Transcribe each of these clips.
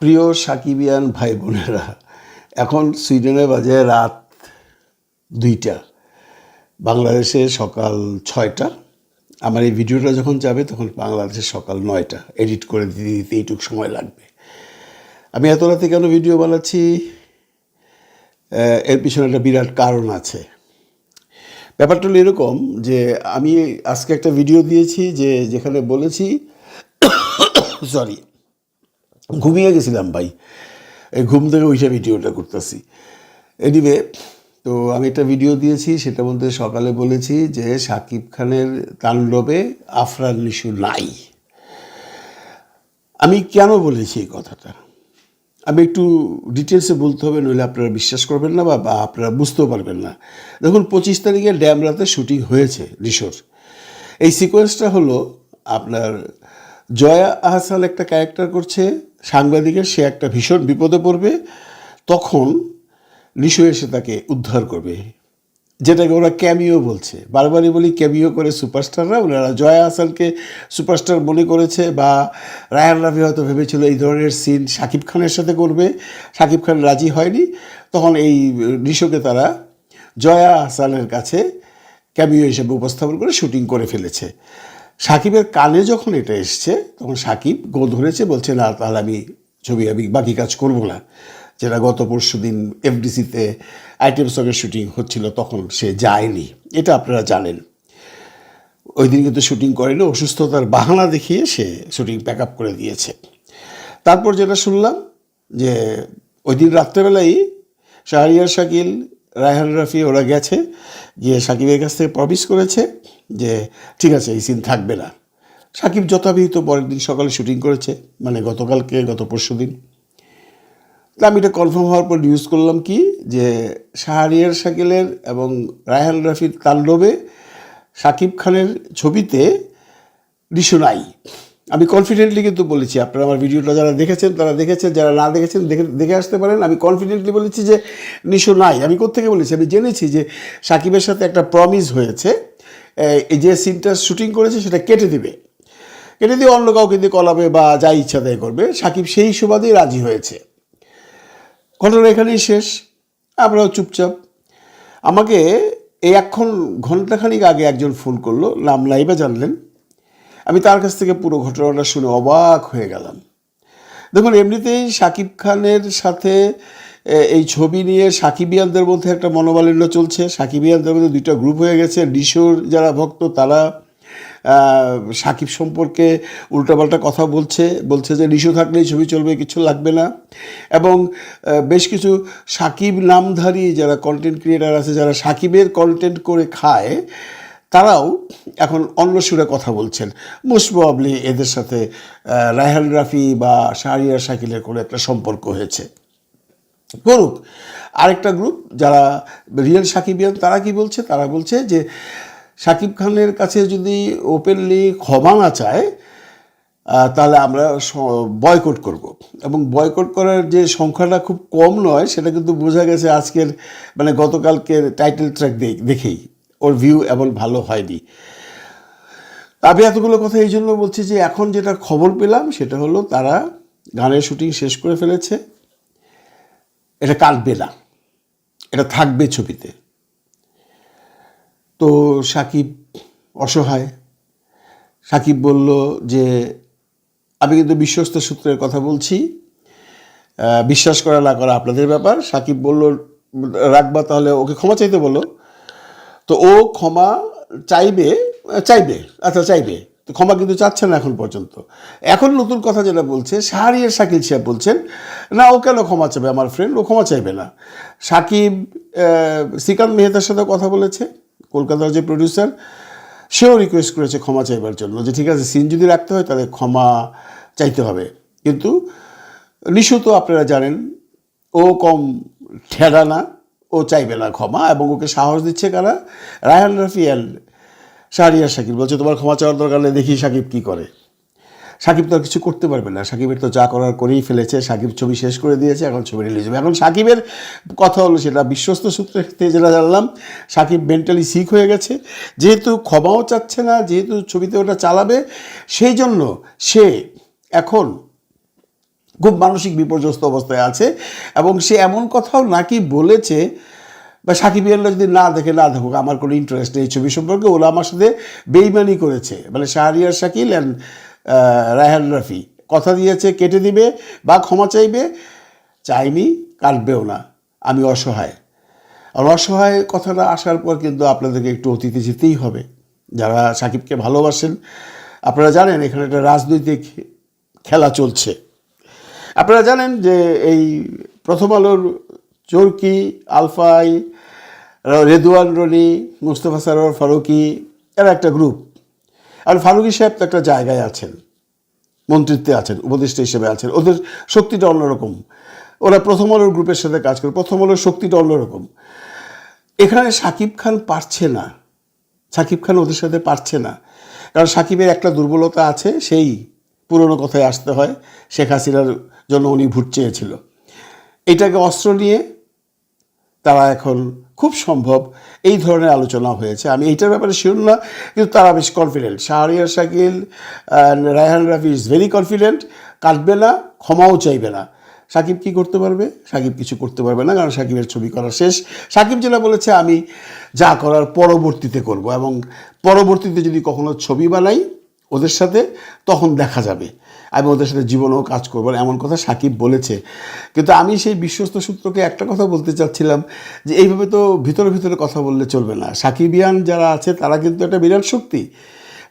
প্রিয় সাকিবিয়ান ভাই বোনেরা এখন সুইডেনে বাজে রাত দুইটা। বাংলাদেশে সকাল ছয়টা। আমার এই ভিডিওটা যখন যাবে, তখন বাংলাদেশে সকাল নয়টা। এডিট করে দিতে দিতে এইটুকু সময় লাগবে। আমি এত রাতে কেন ভিডিও বানাচ্ছি? এর পিছনে একটা বিরাট কারণ আছে। ব্যাপারটা হলো এরকম যে, আমি আজকে একটা ভিডিও দিয়েছি যে, যেখানে বলেছি সরি ঘুমিয়ে গেছিলাম ভাই। এই ঘুম থেকে উঠে ভিডিওটা করতেছি। এনিওয়ে তো আমি একটা ভিডিও দিয়েছি, সেটার মধ্যে সকালে বলেছি যে সাকিব খানের তাণ্ডবে আফরান নিশু নাই। আমি কেন বলেছি এই কথাটা? আমি একটু ডিটেলসে বলতে হবে, নইলে আপনারা বিশ্বাস করবেন না বা আপনারা বুঝতেও পারবেন না। দেখুন, পঁচিশ তারিখে ড্যামরাতে শুটিং হয়েছে রিসোর এই সিকোয়েন্সটা হলো আপনার জয়া আহসান একটা ক্যারেক্টার করছে সাংবাদিকের সে একটা ভীষণ বিপদে পড়বে, তখন নিশো এসে তাকে উদ্ধার করবে। যেটাকে ওরা ক্যামিও বলছে। বারবারই বলি ক্যামিও করে সুপারস্টাররা, ওনারা জয়া আহসানকে সুপারস্টার মনে করেছে বা রায়ান রাফি হয়তো ভেবেছিল এই ধরনের সিন শাকিব খানের সাথে করবে। শাকিব খান রাজি হয়নি। তখন এই নিশোকে তারা জয়া আহসানের কাছে ক্যামিও হিসেবে উপস্থাপন করে শুটিং করে ফেলেছে। সাকিবের কানে যখন এটা এসছে, তখন সাকিব গো ধরেছে, বলছে, না, তাহলে আমি ছবি, আমি বাকি কাজ করব না। যেটা গত পরশু দিন এফডিসিতে আইটেম সঙ্গের শুটিং হচ্ছিল, তখন সে যায়নি। এটা আপনারা জানেন। ওই দিন কিন্তু শুটিং করেনি, অসুস্থতার বাহানা দেখিয়ে সে শুটিং প্যাক আপ করে দিয়েছে। তারপর যেটা শুনলাম, যে ওই দিন রাত্রেবেলাই শাহরিয়ার শাকিল রায়হান রাফি ওরা গেছে, গিয়ে সাকিবের কাছ থেকে প্রমিস করেছে যে ঠিক আছে, এই সিন থাকবে না। সাকিব যথাবিহিত পরের দিন সকালে শুটিং করেছে মানে গতকালকে, গত পরশু দিন। তা আমি এটা কনফার্ম হওয়ার পর নিউজ করলাম কি, যে শাহরিয়ার শাকিলের এবং রায়হান রাফির তাণ্ডবে সাকিব খানের ছবিতে রিশু নাই। আমি কনফিডেন্টলি কিন্তু বলেছি, আপনারা আমার ভিডিওটা যারা দেখেছেন, তারা দেখেছেন, যারা না দেখেছেন, দেখে দেখে আসতে পারেন। আমি কনফিডেন্টলি বলেছি যে নিশো নাই। আমি কোত্থেকে বলেছি? আমি জেনেছি যে সাকিবের সাথে একটা প্রমিস হয়েছে এই যে সিনটা শুটিং করেছে, সেটা কেটে দিবে। কেটে দিয়ে অন্য কাউকে দিয়ে কলাবে বা যা ইচ্ছা তাই করবে। সাকিব সেই সুবাদেই রাজি হয়েছে। ঘটনা এখানেই শেষ। আমরাও চুপচাপ। আমাকে এই এখন ঘন্টাখানিক আগে একজন ফোন করল, নাম লাইবা জানলেন। আমি তার কাছ থেকে পুরো ঘটনাটা শুনে অবাক হয়ে গেলাম। দেখুন, এমনিতেই শাকিব খানের সাথে এই ছবি নিয়ে সাকিবিয়ানদের মধ্যে একটা মনোমালিন্য চলছে। সাকিবিয়ানদের মধ্যে দুইটা গ্রুপ হয়ে গেছে। নিশোর যারা ভক্ত, তারা সাকিব সম্পর্কে উল্টাপাল্টা কথা বলছে। বলছে যে নিশো থাকলেই ছবি চলবে, কিছু লাগবে না। এবং বেশ কিছু সাকিব নামধারী যারা কন্টেন্ট ক্রিয়েটার আছে, যারা সাকিবের কন্টেন্ট করে খায় তারাও এখন অন্য সুরে কথা বলছেন। মোস্ট প্রবাবলি এদের সাথে রায়হান রাফি বা শাহরিয়ার শাকিলের কোনো একটা সম্পর্ক হয়েছে। করুক আরেকটা গ্রুপ যারা রিয়েল সাকিবিয়ান তারা কি বলছে? তারা বলছে যে সাকিব খানের কাছে যদি ওপেনলি ক্ষমা না চায় তাহলে আমরা বয়কট করব। এবং বয়কট করার যে সংখ্যাটা খুব কম নয়, সেটা কিন্তু বোঝা গেছে আজকের মানে গতকালকের টাইটেল ট্র্যাক দেখেই। ওর ভিউ এমন ভালো হয়নি। আমি এতগুলো কথা এই জন্য বলছি যে এখন যেটা খবর পেলাম সেটা হলো তারা গানের শুটিং শেষ করে ফেলেছে। এটা কাটবে না। এটা থাকবে ছবিতে। তো সাকিব অসহায়। সাকিব বলল যে, আমি কিন্তু বিশ্বস্ত সূত্রের কথা বলছি। বিশ্বাস করা না করা আপনাদের ব্যাপার। সাকিব বলল, রাখবা তাহলে, ওকে ক্ষমা চাইতে বলো। তো ও ক্ষমা চাইবে চাইবে আচ্ছা চাইবে। তো ক্ষমা কিন্তু চাচ্ছে না এখন পর্যন্ত। এখন নতুন কথা যেটা বলছে, শাহরিয়ার শাকিল সাহেব বলছেন, না, ও কেন ক্ষমা চাইবে আমার ফ্রেন্ড ও ক্ষমা চাইবে না। সাকিব শ্রীকান্ত মেহতার সাথে কথা বলেছে, কলকাতার যে প্রডিউসার সেও রিকোয়েস্ট করেছে ক্ষমা চাইবার জন্য যে, ঠিক আছে সিন যদি রাখতে হয়, তাহলে ক্ষমা চাইতে হবে। কিন্তু নিশু তো আপনারা জানেন, ও কম ঠেডা না। ও চাইবে না ক্ষমা এবং ওকে সাহস দিচ্ছে কারা? রায়হান রাফি অ্যান্ড শাহরিয়ার সাকিব বলছে, তোমার ক্ষমা চাওয়ার দরকার নেই, দেখি সাকিব কী করে। সাকিব তো আর কিছু করতে পারবে না। সাকিবের তো যা করার করেই ফেলেছে। সাকিব ছবি শেষ করে দিয়েছে, এখন ছবি রিলিজ হবে। এখন সাকিবের কথা হলো সেটা, বিশ্বস্ত সূত্রে যেটা জানলাম সাকিব মেন্টালি সিক হয়ে গেছে। যেহেতু ক্ষমাও চাচ্ছে না, যেহেতু ছবিতে ওটা চালাবে, সেই জন্য সে এখন খুব মানসিক বিপর্যস্ত অবস্থায় আছে এবং সে এমন কথাও নাকি বলেছে, বা সাকিব ইয়ানরা যদি না দেখে, না দেখুক, আমার কোনো ইন্টারেস্ট নেই ছবি সম্পর্কে, ওরা আমার সাথে বেইমানি করেছে। মানে শাহরিয়ার শাকিল অ্যান্ড রায়হান রাফি। কথা দিয়েছে, কেটে দিবে বা ক্ষমা চাইবে, চাইনি, কাটবেও না। আমি অসহায়। আর অসহায় কথাটা আসার পর কিন্তু আপনাদেরকে একটু অতীতে যেতেই হবে। যারা সাকিবকে ভালোবাসেন, আপনারা জানেন এখানে একটা রাজনৈতিক খেলা চলছে। আপনারা জানেন যে এই প্রথম আলোর চরকি, আলফাই রেদুয়ান রনি, মুস্তফা সারোয়ার, ফারুকি, এরা একটা গ্রুপ। আর ফারুকি সাহেব তো একটা জায়গায় আছেন, মন্ত্রিত্বে আছেন, উপদেষ্টা হিসেবে আছেন। ওদের শক্তিটা অন্যরকম। ওরা প্রথম আলোর গ্রুপের সাথে কাজ করে, প্রথম আলোর শক্তিটা অন্যরকম। এখানে সাকিব খান পারছে না। সাকিব খান ওদের সাথে পারছে না। কারণ সাকিবের একটা দুর্বলতা আছে, সেই পুরনো কথায় আসতে হয়, শেখ হাসিনার জন্য উনি ভোট চেয়েছিল। এটাকে অস্ত্র নিয়ে তারা এখন খুব সম্ভব এই ধরনের আলোচনা হয়েছে। আমি এইটার ব্যাপারে শিওর না, কিন্তু তারা বেশ confident Shahriar Shakil Raihan Rafi is very confident কাটবে না, ক্ষমাও চাইবে না। সাকিব কি করতে পারবে? সাকিব কিছু করতে পারবে না, কারণ সাকিবের ছবি করা শেষ। সাকিব যেটা বলেছে, আমি যা করার পরবর্তীতে করব এবং পরবর্তীতে যদি কখনো ছবি বানাই ওদের সাথে তখন দেখা যাবে। আমি ওদের সাথে জীবনেও কাজ করব এমন কথা সাকিব বলেছে। কিন্তু আমি সেই বিশ্বস্ত সূত্রকে একটা কথা বলতে চাচ্ছিলাম যে, এইভাবে তো ভিতরে ভিতরে কথা বললে চলবে না। সাকিবিয়ান যারা আছে, তারা কিন্তু একটা বিরাট শক্তি।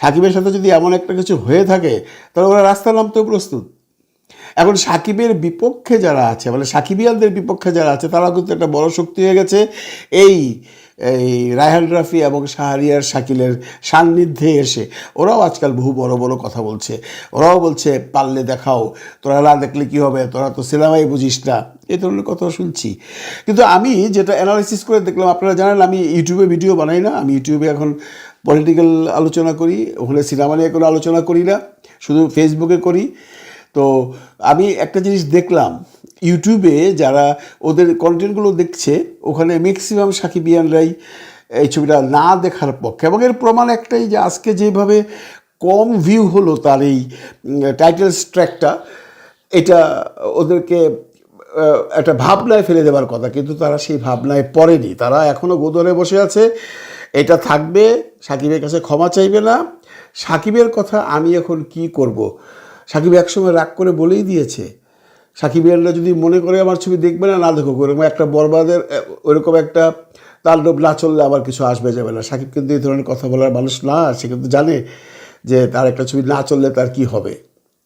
সাকিবের সাথে যদি এমন একটা কিছু হয়ে থাকে, তাহলে ওরা রাস্তা নামতেও প্রস্তুত। এখন সাকিবের বিপক্ষে যারা আছে মানে সাকিবিয়ানদের বিপক্ষে যারা আছে, তারাও কিন্তু একটা বড় শক্তি হয়ে গেছে। এই এই রায়হান রাফি এবং শাহরিয়ার শাকিলের সান্নিধ্যে এসে ওরাও আজকাল বহু বড় বড় কথা বলছে। ওরাও বলছে পারলে দেখাও, তোরা না দেখলে কী হবে? তোরা তো সিনেমাই বুঝিস না। এই ধরনের কথা শুনছি। কিন্তু আমি যেটা অ্যানালাইসিস করে দেখলাম, আপনারা জানেন আমি ইউটিউবে ভিডিও বানাই না। আমি ইউটিউবে এখন পলিটিক্যাল আলোচনা করি, ওখানে সিনেমা নিয়ে কোনো আলোচনা করি না, শুধু ফেসবুকে করি। তো আমি একটা জিনিস দেখলাম ইউটিউবে যারা ওদের কন্টেন্টগুলো দেখছে, ওখানে ম্যাক্সিমাম সাকিবিয়ানরাই এই ছবিটা না দেখার পক্ষে, এবং এর প্রমাণ একটাই যে আজকে যেভাবে কম ভিউ হলো তার এই টাইটেল ট্র্যাকটা এটা ওদেরকে একটা ভাবনায় ফেলে দেওয়ার কথা, কিন্তু তারা সেই ভাবনায় পড়েনি। তারা এখনও গোদরে বসে আছে, এটা থাকবে, সাকিবের কাছে ক্ষমা চাইবে না। সাকিবের কথা আমি এখন কি করব? সাকিব একসময় রাগ করে বলেই দিয়েছে সাকিবিয়ানরা যদি মনে করে আমার ছবি দেখবে না না দেখুক। ওরকম একটা বরবাদের ওরকম একটা তাণ্ডব না চললে আবার কিছু আসবে, যাবে না। সাকিব কিন্তু এই ধরনের কথা বলার মানুষ না, সে কিন্তু জানে যে তার একটা ছবি না চললে তার কি হবে।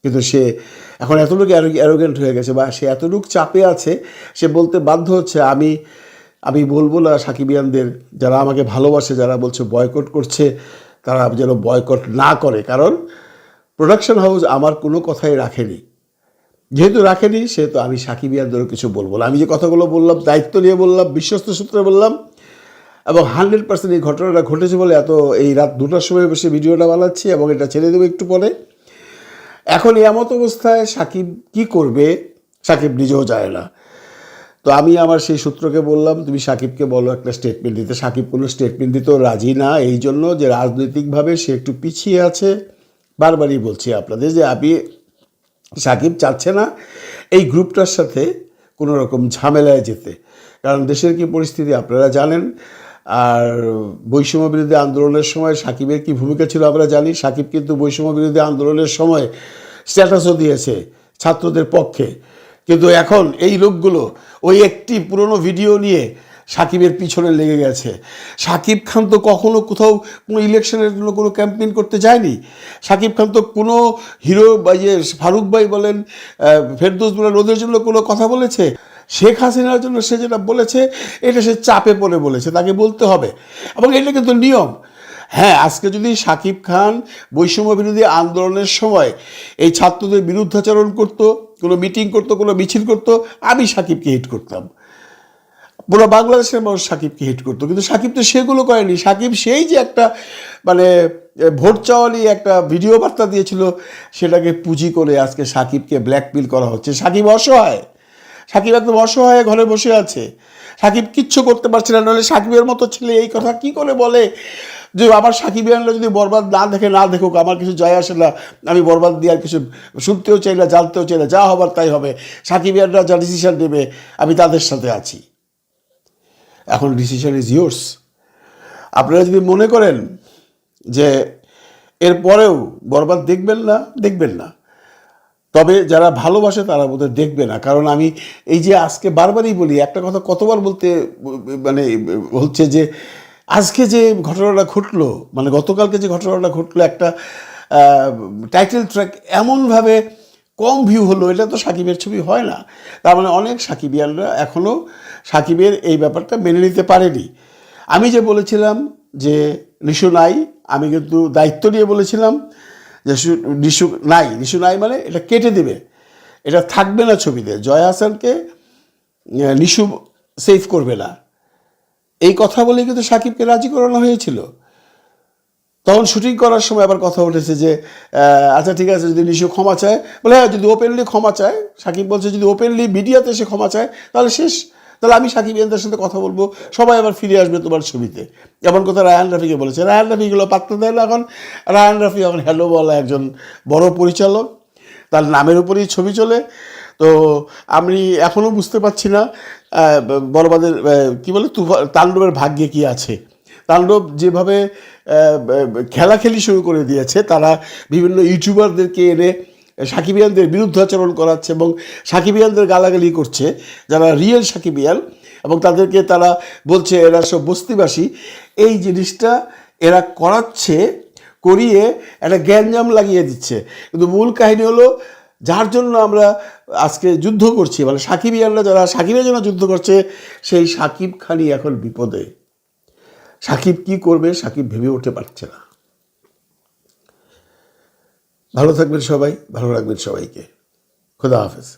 কিন্তু সে এখন এতটুকু অ্যারোগেন্ট হয়ে গেছে বা সে এতটুকু চাপে আছে, সে বলতে বাধ্য হচ্ছে, আমি আমি বলব না সাকিবিয়ানদের, যারা আমাকে ভালোবাসে, যারা বলছে বয়কট করছে, তারা যেন বয়কট না করে। কারণ প্রোডাকশন হাউস আমার কোনো কথাই রাখেনি। যেহেতু রাখেনি, সেহেতু আমি সাকিব সাকিবিয়ানদেরও কিছু বলব না। আমি যে কথাগুলো বললাম, দায়িত্ব নিয়ে বললাম, বিশ্বস্ত সূত্রে বললাম, এবং হান্ড্রেড পার্সেন্ট এই ঘটনাটা ঘটেছে বলে এত এই রাত দুটার সময় বসে ভিডিওটা বানাচ্ছি, এবং এটা ছেড়ে দেবো একটু পরে। এখন এমত অবস্থায় সাকিব কি করবে, সাকিব নিজেও যায় না। তো আমি আমার সেই সূত্রকে বললাম, তুমি সাকিবকে বলো একটা স্টেটমেন্ট দিতে। সাকিব কোনো স্টেটমেন্ট দিতেও রাজি না, এই জন্য যে রাজনৈতিকভাবে সে একটু পিছিয়ে আছে, বারবারই বলছি আপনাদের যে আপনি সাকিব চাচ্ছে না এই গ্রুপটার সাথে কোনো রকম ঝামেলায় যেতে। কারণ দেশের কি পরিস্থিতি আপনারা জানেন, আর বৈষম্য বিরোধী আন্দোলনের সময় সাকিবের কি ভূমিকা ছিল আমরা জানি, সাকিব কিন্তু বৈষম্য বিরোধী আন্দোলনের সময় স্ট্যাটাসও দিয়েছে ছাত্রদের পক্ষে। কিন্তু এখন এই লোকগুলো ওই একটি পুরনো ভিডিও নিয়ে সাকিবের পিছনে লেগে গেছে। সাকিব খান তো কখনো কোথাও কোনো ইলেকশনের জন্য কোনো ক্যাম্পেইন করতে যায়নি। সাকিব খান তো কোনো হিরো বা ইয়ে ফারুক ভাই বলেন ফেরদৌস বলেন, ওদের জন্য কোনো কথা বলেছে? শেখ হাসিনার জন্য সে যেটা বলেছে, এটা সে চাপে পড়ে বলেছে, তাকে বলতে হবে। এবং এটা কিন্তু নিয়ম। হ্যাঁ আজকে যদি সাকিব খান বৈষম্য বিরোধী আন্দোলনের সময় এই ছাত্রদের বিরুদ্ধাচরণ করতো, কোনো মিটিং করতো, কোনো মিছিল করতো, আমি সাকিবকে হিট করতাম। পুরো বাংলাদেশের মানুষ সাকিবকে হিট করতো। কিন্তু সাকিব তো সেগুলো করেনি। সাকিব সেই যে একটা মানে ভোট চাওয়ালি একটা ভিডিও বার্তা দিয়েছিল, সেটাকে পুঁজি করে আজকে সাকিবকে ব্ল্যাকমেল করা হচ্ছে। সাকিব অসহায়। সাকিব একদম অসহায় ঘরে বসে আছে। সাকিব কিচ্ছু করতে পারছে না। নাহলে সাকিবের মতো ছেলে এই কথা কি করে বলে? যে আমার সাকিবিয়ানরা যদি বরবাদ না দেখে, না দেখুক, আমার কিছু যায় আসে না। আমি বরবাদ দিয়ে আর কিছু শুনতেও চাই না, জানতেও চাই না। যা হবার তাই হবে। সাকিবিয়ানরা যা ডিসিশন নেবে, আমি তাদের সাথে আছি। এখন ডিসিশন ইজ ইয়োর্স আপনারা যদি মনে করেন যে এরপরেও বরবাদ দেখবেন না দেখবেন না। তবে যারা ভালোবাসে তারা বোধহয় দেখবে না। কারণ আমি এই যে আজকে বারবারই বলি, একটা কথা কতবার বলতে মানে হচ্ছে যে, আজকে যে ঘটনাটা ঘটলো মানে গতকালকে যে ঘটনাটা ঘটলো, একটা টাইটেল ট্র্যাক এমনভাবে কম ভিউ হলো, এটা তো সাকিবের ছবি হয় না। তার মানে অনেক সাকিবিয়ানরা এখনও সাকিবের এই ব্যাপারটা মেনে নিতে পারেনি। আমি যে বলেছিলাম যে নিশু নাই, আমি কিন্তু দায়িত্ব নিয়ে বলেছিলাম যে নিশু নাই। নিশু নাই মানে এটা কেটে দেবে। এটা থাকবে না ছবিতে। জয় হাসানকে নিশু সেভ করবে না। এই কথা বলে কিন্তু সাকিবকে রাজি করানো হয়েছিল। তখন শুটিং করার সময় আবার কথা উঠেছে যে আচ্ছা ঠিক আছে, যদি নিশু ক্ষমা চায়। বলে হ্যাঁ যদি ওপেনলি ক্ষমা চায়, সাকিব বলছে, যদি ওপেনলি মিডিয়াতে এসে ক্ষমা চায়, তাহলে শেষ। তাহলে আমি সাকিব ইয়ানদের সাথে কথা বলব, সবাই আবার ফিরে আসবে তোমার ছবিতে। এমন কথা রায়ান রাফিকে বলেছে। রায়ান রাফিগুলো পাত্তা দেয় না এখন। রায়ান রাফি এখন হ্যালো বলা একজন বড় পরিচালক। তার নামের উপরেই ছবি চলে। তো আমি এখনও বুঝতে পারছি না বড়বাদের কী বলে তুফা তাণ্ডবের ভাগ্যে কি আছে। তাণ্ডব যেভাবে খেলাখেলি শুরু করে দিয়েছে, তারা বিভিন্ন ইউটিউবারদেরকে এনে সাকিবিয়ানদের বিরুদ্ধাচরণ করাচ্ছে এবং সাকিবিয়ানদের গালাগালি করছে, যারা রিয়েল সাকিবিয়ান এবং তাদেরকে তারা বলছে, এরা সব বস্তিবাসী। এই জিনিসটা এরা করাচ্ছে করিয়ে একটা গ্যাঞ্জাম লাগিয়ে দিচ্ছে। কিন্তু মূল কাহিনী হলো, যার জন্য আমরা আজকে যুদ্ধ করছি মানে সাকিবিয়ানরা যারা, সাকিবের জন্য যুদ্ধ করছে, সেই সাকিব খানি এখন বিপদে। সাকিব কি করবে সাকিব ভেবে উঠতে পারছে না। ভালো থাকবেন সবাই, ভালো রাখবেন সবাইকে। খোদা হাফেজ।